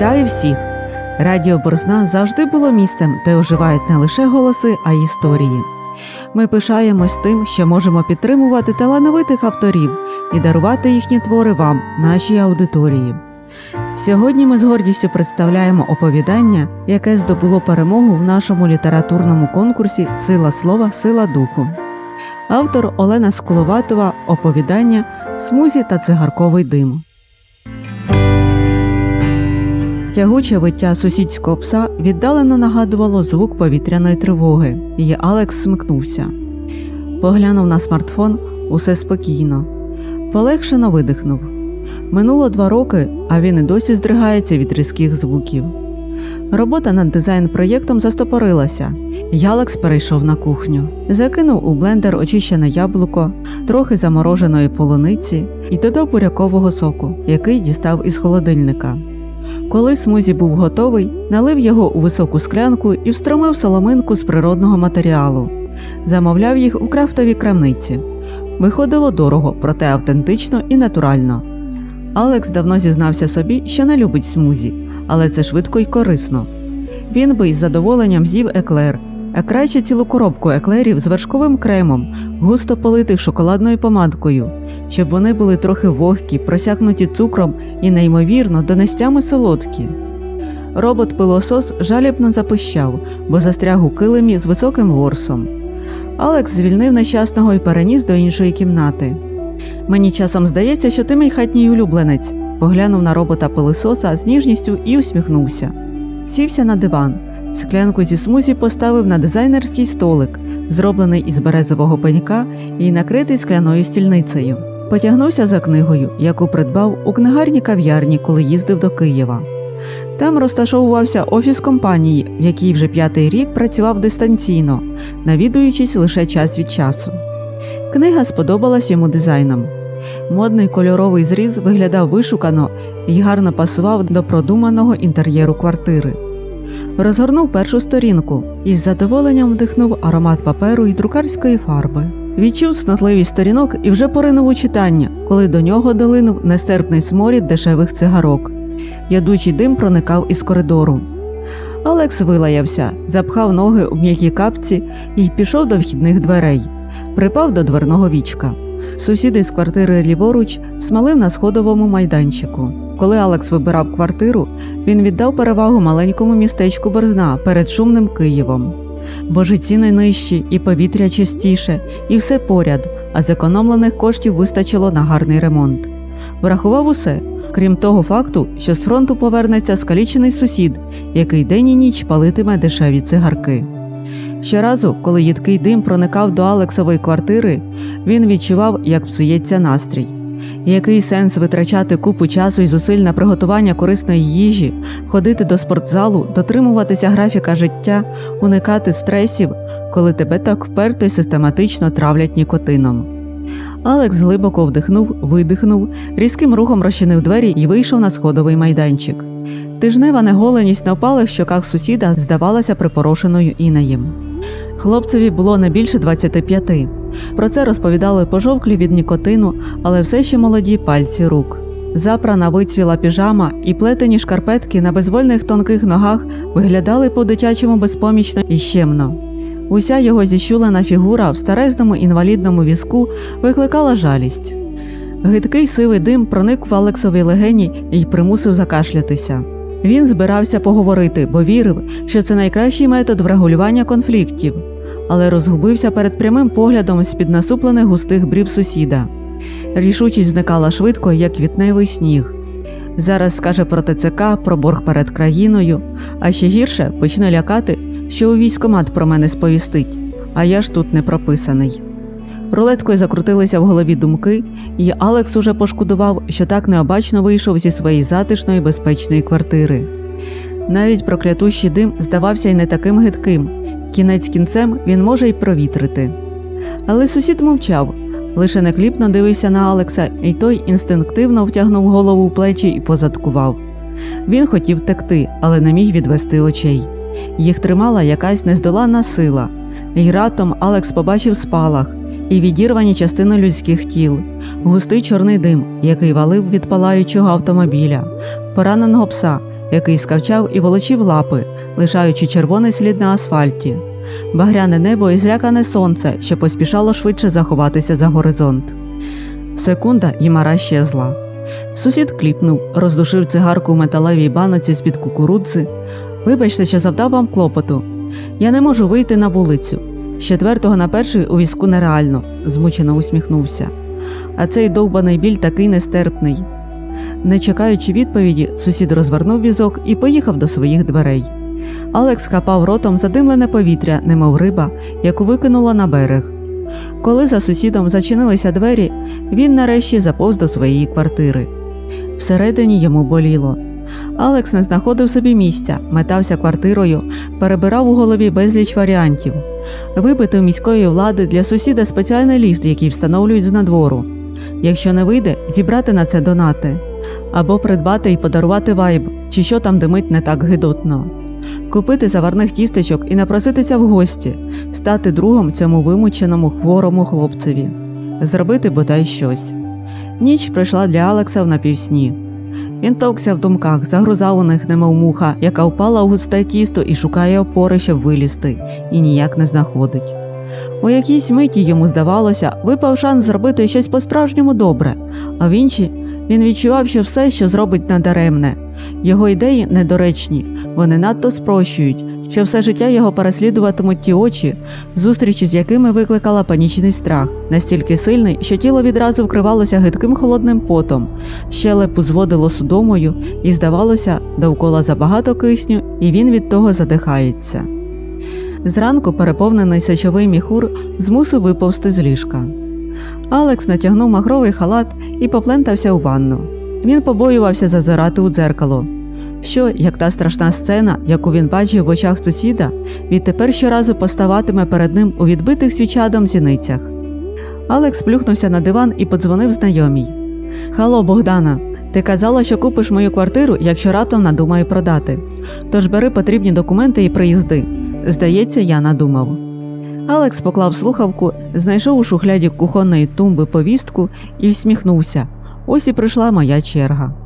Вітаю всіх! Радіо Борзна завжди було місцем, де оживають не лише голоси, а й історії. Ми пишаємось тим, що можемо підтримувати талановитих авторів і дарувати їхні твори вам, нашій аудиторії. Сьогодні ми з гордістю представляємо оповідання, яке здобуло перемогу в нашому літературному конкурсі Сила слова, сила духу. Автор Олена Скуловатова оповідання Смузі та цигарковий дим. Тягуче виття сусідського пса віддалено нагадувало звук повітряної тривоги, і Алекс смикнувся. Поглянув на смартфон усе спокійно. Полегшено видихнув. Минуло два роки, а він і досі здригається від різких звуків. Робота над дизайн-проєктом застопорилася, і Алекс перейшов на кухню. Закинув у блендер очищене яблуко, трохи замороженої полуниці і додав бурякового соку, який дістав із холодильника. Коли смузі був готовий, налив його у високу склянку і встромив соломинку з природного матеріалу. Замовляв їх у крафтовій крамниці. Виходило дорого, проте автентично і натурально. Алекс давно зізнався собі, що не любить смузі, але це швидко й корисно. Він би із задоволенням з'їв еклер, а краще цілу коробку еклерів з вершковим кремом, густо политих шоколадною помадкою, щоб вони були трохи вогкі, просякнуті цукром і неймовірно донестями солодкі. Робот пилосос жалібно запищав, бо застряг у килимі з високим ворсом. Алекс звільнив нещасного і переніс до іншої кімнати. Мені часом здається, що ти мій хатній улюбленець, поглянув на робота пилососа з ніжністю і усміхнувся. Сівся на диван. Склянку зі смузі поставив на дизайнерський столик, зроблений із березового пенька і накритий скляною стільницею. Потягнувся за книгою, яку придбав у книгарні кав'ярні, коли їздив до Києва. Там розташовувався офіс компанії, в якій вже п'ятий рік працював дистанційно, навідуючись лише час від часу. Книга сподобалась йому дизайном. Модний кольоровий зріз виглядав вишукано і гарно пасував до продуманого інтер'єру квартири. Розгорнув першу сторінку і з задоволенням вдихнув аромат паперу і друкарської фарби. Відчув снотливість сторінок і вже поринув у читання, коли до нього долинув нестерпний сморід дешевих цигарок. Ядучий дим проникав із коридору. Алекс вилаявся, запхав ноги у м'які капці і пішов до вхідних дверей. Припав до дверного вічка. Сусіди з квартири ліворуч смалив на сходовому майданчику. Коли Алекс вибирав квартиру, він віддав перевагу маленькому містечку Борзна перед шумним Києвом. Бо ціни нижчі, і повітря чистіше, і все поряд, а зекономлених коштів вистачило на гарний ремонт. Врахував усе, крім того факту, що з фронту повернеться скалічений сусід, який день і ніч палитиме дешеві цигарки. Щоразу, коли їдкий дим проникав до Алексової квартири, він відчував, як псується настрій. Який сенс витрачати купу часу і зусиль на приготування корисної їжі, ходити до спортзалу, дотримуватися графіка життя, уникати стресів, коли тебе так вперто й систематично травлять нікотином. Алекс глибоко вдихнув, видихнув, різким рухом розчинив двері і вийшов на сходовий майданчик. Тижнева неголеність на опалих щоках сусіда здавалася припорошеною інеєм. Хлопцеві було не більше 25. Про це розповідали пожовклі від нікотину, але все ще молоді пальці рук. Запрана вицвіла піжама і плетені шкарпетки на безвольних тонких ногах виглядали по-дитячому безпомічно і щемно. Уся його зіщулена фігура в старезному інвалідному візку викликала жалість. Гидкий сивий дим проник в Алексовій легені і примусив закашлятися. Він збирався поговорити, бо вірив, що це найкращий метод врегулювання конфліктів, але розгубився перед прямим поглядом з під насуплених густих брів сусіда. Рішучість зникала швидко, як квітневий сніг. Зараз скаже про ТЦК, про борг перед країною, а ще гірше почне лякати, що у військомат про мене сповістить, а я ж тут не прописаний. Рулеткою закрутилися в голові думки, і Алекс уже пошкодував, що так необачно вийшов зі своєї затишної безпечної квартири. Навіть проклятущий дим здавався й не таким гидким, кінець кінцем він може й провітрити. Але сусід мовчав, лише некліпно дивився на Алекса, і той інстинктивно втягнув голову в плечі і позадкував. Він хотів текти, але не міг відвести очей. Їх тримала якась нездоланна сила, і раптом Алекс побачив спалах і відірвані частини людських тіл, густий чорний дим, який валив від палаючого автомобіля, пораненого пса, який скавчав і волочив лапи, лишаючи червоний слід на асфальті, багряне небо і злякане сонце, що поспішало швидше заховатися за горизонт. Секунда і мара щезла. Сусід кліпнув, роздушив цигарку в металевій баноці з-під кукурудзи. Вибачте, що завдав вам клопоту. Я не можу вийти на вулицю. З четвертого на перший у візку нереально, змучено усміхнувся. А цей довбаний біль такий нестерпний. Не чекаючи відповіді, сусід розвернув візок і поїхав до своїх дверей. Алекс хапав ротом задимлене повітря, немов риба, яку викинула на берег. Коли за сусідом зачинилися двері, він нарешті заповз до своєї квартири. Всередині йому боліло. Алекс не знаходив собі місця, метався квартирою, перебирав у голові безліч варіантів. Вибити у міської влади для сусіда спеціальний ліфт, який встановлюють з надвору. Якщо не вийде, зібрати на це донати. Або придбати і подарувати вайб, чи що там димить не так гидотно. Купити заварних тістечок і напроситися в гості, стати другом цьому вимученому хворому хлопцеві, зробити бодай щось. Ніч прийшла для Алекса в напівсні. Він товкся в думках, загрузав у них, немов муха, яка впала у густе тісто і шукає опори, щоб вилізти, і ніяк не знаходить. У якійсь миті йому здавалося, випав шанс зробити щось по-справжньому добре, а в інші він відчував, що все, що зробить надаремне. Його ідеї недоречні, вони надто спрощують, що все життя його переслідуватимуть ті очі, зустрічі з якими викликала панічний страх, настільки сильний, що тіло відразу вкривалося гидким холодним потом, щелепу зводило судомою, і, здавалося, довкола забагато кисню, і він від того задихається. Зранку переповнений сечовий міхур змусив виповзти з ліжка. Алекс натягнув махровий халат і поплентався у ванну. Він побоювався зазирати у дзеркало. Що, як та страшна сцена, яку він бачив в очах сусіда, відтепер щоразу поставатиме перед ним у відбитих свічадом зіницях. Алекс плюхнувся на диван і подзвонив знайомій. Хало, Богдана, ти казала, що купиш мою квартиру, якщо раптом надумаю продати. Тож бери потрібні документи і приїзди. Здається, я надумав. Алекс поклав слухавку, знайшов у шухляді кухонної тумби повістку і всміхнувся. Ось і прийшла моя черга.